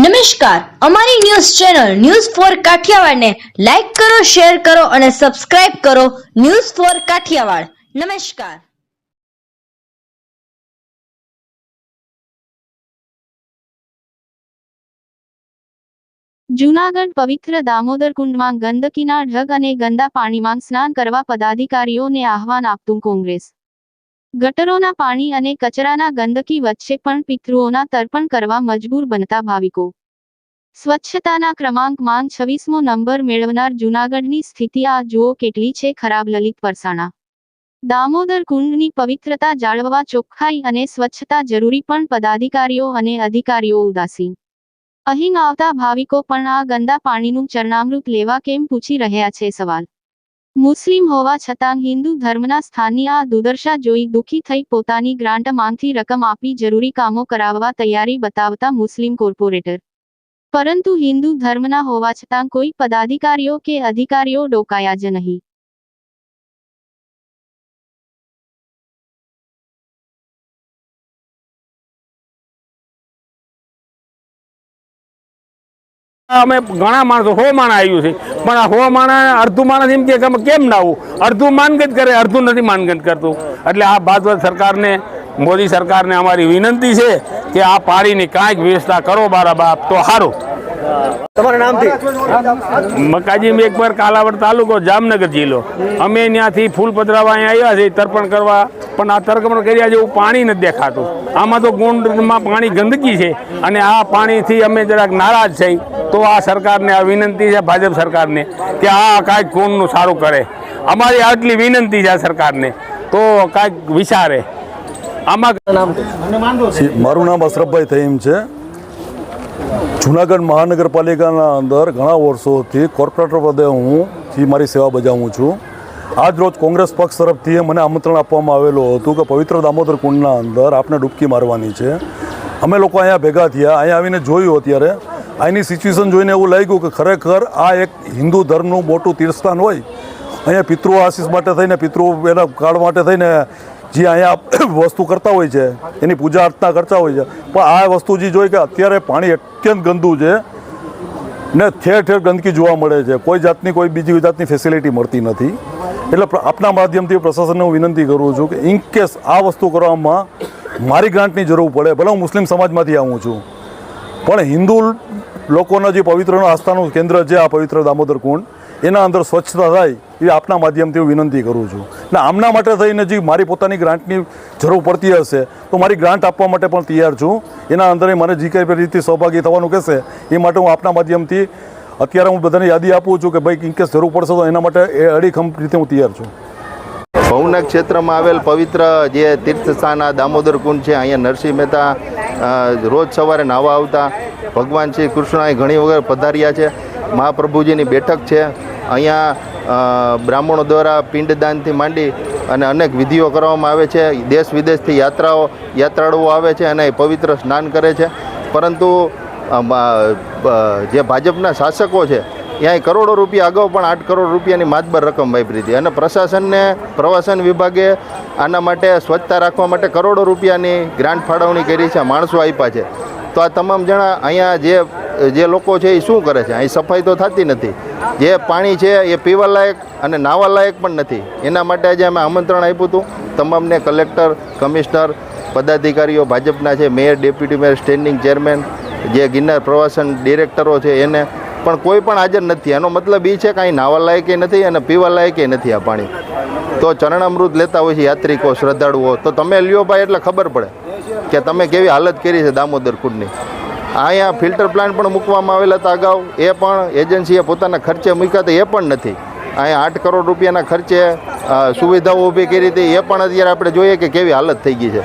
નમસ્કાર. અમારી news channel news four કાઠિયાવાડને લાઈક કરો, શેર કરો અને સબસ્ક્રાઇબ કરો ન્યૂઝ ફોર કાઠિયાવાડ. નમસ્કાર. જૂનાગઢ પવિત્ર દામોદર કુંડમાં ગંદકીના ઢગ અને ગંદા પાણીમાં સ્નાન કરવા પદાધિકારીઓને આહવાન આપતું કોંગ્રેસ. ગટરોના પાણી અને કચરાના ગંદકી વચ્ચે પણ પિતૃઓના તર્પણ કરવા મજબૂર બનતા ભાવિકો. સ્વચ્છતાના ક્રમાંકમાં છવ્વીસમો નંબર મેળવનાર જૂનાગઢની સ્થિતિ આ જુઓ કેટલી છે ખરાબ લલિત પરસાણા દામોદર કુંડની પવિત્રતા જાળવવા ચોખ્ખાઈ અને સ્વચ્છતા જરૂરી પણ પદાધિકારીઓ અને અધિકારીઓ ઉદાસીન અહીં આવતા ભાવિકો પણ આ ગંદા પાણીનું ચરણામૃત લેવા કેમ પૂછી રહ્યા છે સવાલ. મુસ્લિમ હોવા છતાં હિન્દુ ધર્મના સ્થાનની આ દુર્દશા જોઈ દુઃખી થઈ પોતાની ગ્રાન્ટમાંથી રકમ આપી જરૂરી કામો કરાવવા તૈયારી બતાવતા મુસ્લિમ કોર્પોરેટર. પરંતુ હિન્દુ ધર્મના હોવા છતાં કોઈ પદાધિકારીઓ કે અધિકારીઓ ડોકાયા જ નહીં. અમે ઘણા માણસો હો માણા આવ્યું છે. પણ આ હો માણા અડધું માણસ એમ કે અમે કેમ ના આવું? અડધું માનગત કરે અડધું નથી માનગત કરતું. એટલે આ ભાજપ સરકારને, મોદી સરકારને અમારી વિનંતી છે કે આ પાણીની કાંઈક વ્યવસ્થા કરો બારા બાપ, તો સારું. તમારા નામથી? મકાજી મેઘપર કાલાવડ તાલુકો જામનગર જિલ્લો. અમે ત્યાંથી ફૂલ પધરાવા અહીંયા આવ્યા છે તર્પણ કરવા. પણ આ તર્પણ કર્યા જેવું પાણી નથી દેખાતું. આમાં તો કુંડમાં પાણી ગંદકી છે અને આ પાણીથી અમે જરાક નારાજ થઈ તો આ સરકારને આ વિનંતી છે ભાજપ સરકારને કે આ કાંઈક કુંડનું સારું કરે. અમારી આટલી વિનંતી છે આ સરકારને. તો કાંઈક વિચારે. આમાં મારું નામ અશરફભાઈ થઈમ છે. જુનાગઢ મહાનગરપાલિકાના અંદર ઘણા વર્ષોથી કોર્પોરેટર પદે હું મારી સેવા બજાવું છું. આજ રોજ કોંગ્રેસ પક્ષ તરફથી મને આમંત્રણ આપવામાં આવેલું હતું કે પવિત્ર દામોદર કુંડના અંદર આપણે ડૂબકી મારવાની છે. અમે લોકો અહીંયા ભેગા થયા, અહીંયા આવીને જોયું અત્યારે. અહીંની સિચ્યુએશન જોઈને એવું લાગ્યું કે ખરેખર આ એક હિન્દુ ધર્મનું મોટું તીર્થસ્થાન હોય. અહીંયા પિતૃ આશીષ માટે થઈને, પિતૃ એના કાળ માટે થઈને જે અહીંયા વસ્તુ કરતા હોય છે, એની પૂજા અર્ચના કરતા હોય છે. પણ આ વસ્તુ જે જોઈ કે અત્યારે પાણી અત્યંત ગંદુ છે ને ઠેર ઠેર ગંદકી જોવા મળે છે. કોઈ જાતની કોઈ બીજી જાતની ફેસિલિટી મળતી નથી. એટલે આપના માધ્યમથી પ્રશાસનને હું વિનંતી કરું છું કે ઇન કેસ આ વસ્તુ કરવામાં મારી ગ્રાન્ટની જરૂર પડે, ભલે હું મુસ્લિમ સમાજમાંથી આવું છું, પણ હિન્દુ લોકોના જે પવિત્રનો આસ્થાનું કેન્દ્ર છે આ પવિત્ર દામોદર કુંડ, એના અંદર સ્વચ્છતા થાય એ આપના માધ્યમથી હું વિનંતી કરું છું. ને આમના માટે થઈને જે મારી પોતાની ગ્રાન્ટની જરૂર પડતી હશે, તો મારી ગ્રાન્ટ આપવા માટે પણ તૈયાર છું. એના અંદર મને જે કંઈ રીતે સહભાગી થવાનું કહેશે, એ માટે હું આપના માધ્યમથી અત્યારે હું બધાને યાદી આપું છું કે ભાઈ ઇનકેસ જરૂર પડશે તો એના માટે એ અડીખમ રીતે હું તૈયાર છું. ભવનાથ ક્ષેત્રમાં આવેલ પવિત્ર જે તીર્થસ્થાન આ દામોદર કુંડ છે, અહીંયા નરસિંહ મહેતા રોજ સવારે નાહવા આવતા, ભગવાન શ્રી કૃષ્ણ અહીં ઘણી વખત પધાર્યા છે. મહાપ્રભુજીની બેઠક છે. અહીંયા બ્રાહ્મણો દ્વારા પિંડદાનથી માંડી અને અનેક વિધિઓ કરવામાં આવે છે. દેશ વિદેશથી યાત્રાઓ, યાત્રાળુઓ આવે છે અને પવિત્ર સ્નાન કરે છે. પરંતુ જે ભાજપના શાસકો છે ત્યાં કરોડો રૂપિયા અગાઉ પણ આઠ કરોડ રૂપિયાની માતબર રકમ વાપરી હતી અને પ્રશાસનને પ્રવાસન વિભાગે આના માટે સ્વચ્છતા રાખવા માટે કરોડો રૂપિયાની ગ્રાન્ટ ફાળવણી કરી છે, માણસો આપ્યા છે. તો આ તમામ જણા અહીંયા જે જે લોકો છે એ શું કરે છે? અહીં સફાઈ તો થતી નથી. જે પાણી છે એ પીવા લાયક અને નાવા લાયક પણ નથી. એના માટે આજે અમે આમંત્રણ આપ્યું હતું. તમામને કલેક્ટર, કમિશનર, પદાધિકારીઓ, ભાજપના છે, mayor, deputy mayor, standing chairman, જે ગિરનાર પ્રવાસન ડિરેક્ટરો છે, એને પણ કોઈ પણ હાજર નથી. એનો મતલબ એ છે કે અહીં નાવા લાયકે નથી અને પીવા લાયકે નથી આ પાણી. તો ચરણામૃત લેતા હોય છે યાત્રિકો, શ્રદ્ધાળુઓ. તો તમે લ્યો ભાઈ એટલે ખબર પડે. કે તમે કેવી હાલત કરી છે દામોદર કુંડની અહીંયા ફિલ્ટર પ્લાન્ટ પણ મૂકવામાં આવેલા હતા અગાઉ. એ પણ એજન્સીએ પોતાના ખર્ચે મૂક્યા હતા. એ પણ નથી. અહીંયા આઠ કરોડ રૂપિયાના ખર્ચે સુવિધાઓ ઊભી કરી હતી. એ પણ અત્યારે આપણે જોઈએ કે કેવી હાલત થઈ ગઈ છે.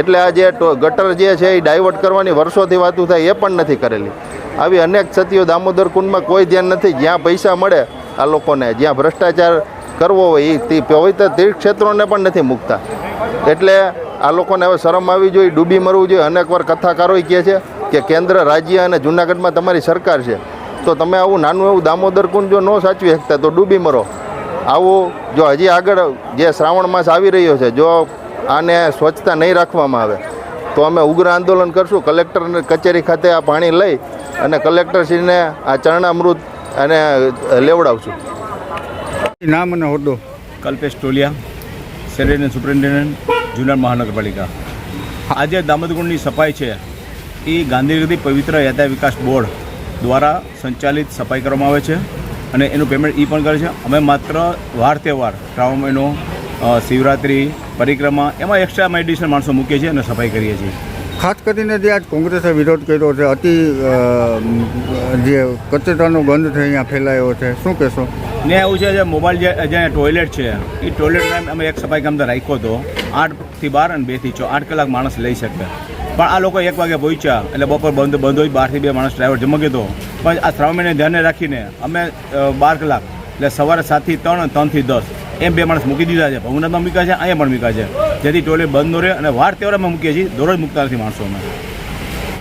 એટલે આ જે ગટર જે છે એ ડાયવર્ટ કરવાની વર્ષોથી વાતું થાય, એ પણ નથી કરેલી. આવી અનેક સતીઓ દામોદર કુંડમાં કોઈ ધ્યાન નથી. જ્યાં પૈસા મળે, આ લોકોને. જ્યાં ભ્રષ્ટાચાર કરવો હોય એ પવિત્ર તીર્થ ક્ષેત્રોને પણ નથી મૂકતા. એટલે આ લોકોને હવે શરમ આવી જોઈએ ડૂબી મરવું જોઈએ. અનેકવાર કથાકારોએ કહે છે કે કેન્દ્ર રાજ્ય અને જુનાગઢમાં તમારી સરકાર છે. તો તમે આવું નાનું એવું દામોદર કુંડ જો ન સાચવી શકતા તો ડૂબી મરો. આવું જો હજી આગળ જે શ્રાવણ માસ આવી રહ્યો છે જો આને સ્વચ્છતા નહીં રાખવામાં આવે તો અમે ઉગ્ર આંદોલન કરશું. કલેક્ટર કચેરી ખાતે આ પાણી લઈ અને કલેક્ટરશ્રીને આ ચરણામૃત અને લેવડાવશું. નામ અને હોદ્દો. Kalpesh Toliya sanitary superintendent. જુનાર મહાનગરપાલિકા. આજે દામોદરકુંડની સફાઈ છે. એ ગાંધીનગરથી પવિત્ર યાત્રા વિકાસ બોર્ડ દ્વારા સંચાલિત સફાઈ કરવામાં આવે છે અને એનું પેમેન્ટ એ પણ કરે છે. અમે માત્ર વાર તહેવાર શ્રાવણ મહિનો શિવરાત્રિ, પરિક્રમા એમાં એક્સ્ટ્રા મેડિસિનલ માણસો મૂકીએ છીએ અને સફાઈ કરીએ છીએ. ખાસ કરીને જે આજ કોંગ્રેસે વિરોધ કર્યો છે, અતિ જે કચરાનો ગંધ છે, અહીંયા ફેલાયો છે. શું કહેશો? ને એવું છે જે મોબાઈલ જે ટોયલેટ છે એ ટોયલેટ અમે એક સફાઈ કામ રાખ્યો હતો. આઠથી બાર અને બેથી છ, આઠ કલાક માણસ લઈ શકે. પણ આ લોકો એક વાગે પહોંચ્યા, એટલે બપોર બંધ બંધ હોય, બારથી બે માણસ ડ્રાઈવર જમા ગયો પણ આ શ્રાવણ મહિને ધ્યાને રાખીને અમે બાર કલાક એટલે સવારે સાતથી ત્રણ ત્રણથી દસ. એમ બે માણસ મૂકી દીધા છે. ભવનાથમાં મૂક્યા છે, અહીંયા પણ મૂક્યા છે. જેથી ટોયલેટ બંધ ન રહે અને વાર તહેવારમાં મૂકીએ છીએ. દરરોજ મૂકતા નથી માણસો અમે.